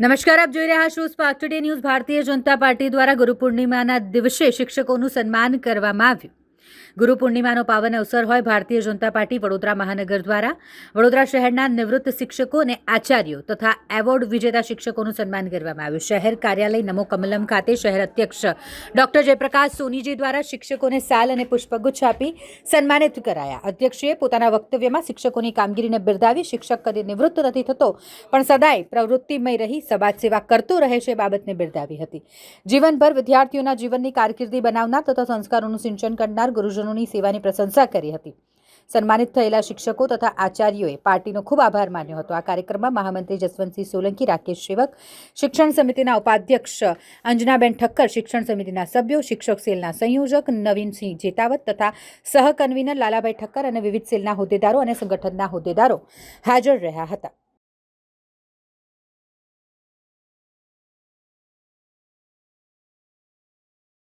નમસ્કાર, આપ જોઈ રહ્યા છો spark today news Bharatiya Janata party દ્વારા ગુરુ પૂર્ણિમાના દિવસે શિક્ષકોનું સન્માન કરવામાં આવ્યું. ગુરુ પૂર્ણિમાનો પાવન અવસર હોય ભારતીય જનતા પાર્ટી વડોદરા મહાનગર દ્વારા. વડોદરા શહેરના નિવૃત્ત શિક્ષકો અને આચાર્યો તથા એવોર્ડ વિજેતા શિક્ષકોનું સન્માન કરવામાં આવ્યું. શહેર કાર્યાલય નમો કમલમ ખાતે શહેર અધ્યક્ષ ડોક્ટર જયપ્રકાશ સોનીજી દ્વારા શિક્ષકોને સાલ અને પુષ્પગુચ્છ આપી સન્માનિત કરાયા. અધ્યક્ષે પોતાના વક્તવ્યમાં શિક્ષકોની કામગીરીને બિરદાવી શિક્ષક કદી નિવૃત્ત નથી થતો, પણ સદાય પ્રવૃત્તિમય રહી, સમાજ સેવા કરતો રહે છે બાબતને બિરદાવી હતી. જીવનભર વિદ્યાર્થીઓના જીવનની કારકિર્દી બનાવનાર તથા સંસ્કારોનું સિંચન કરનાર ગુરુજનોની સેવાની પ્રશંસા કરી હતી. સન્માનિત થયેલા શિક્ષકો તથા આચાર્યોએ પાર્ટીનો ખૂબ આભાર માન્યો હતો. આ કાર્યક્રમમાં મહામંત્રી જસવંતસિંહ સોલંકી, રાકેશ સેવક, શિક્ષણ સમિતિના ઉપાધ્યક્ષ અંજનાબેન ઠક્કર, શિક્ષણ સમિતિના સભ્યો, શિક્ષક સેલના સંયોજક નવીનસિંહ જેતાવત તથા સહ કન્વીનર લાલાભાઈ ઠક્કર અને વિવિધ સેલના હોદ્દેદારો અને સંગઠનના હોદ્દેદારો હાજર રહ્યા હતા.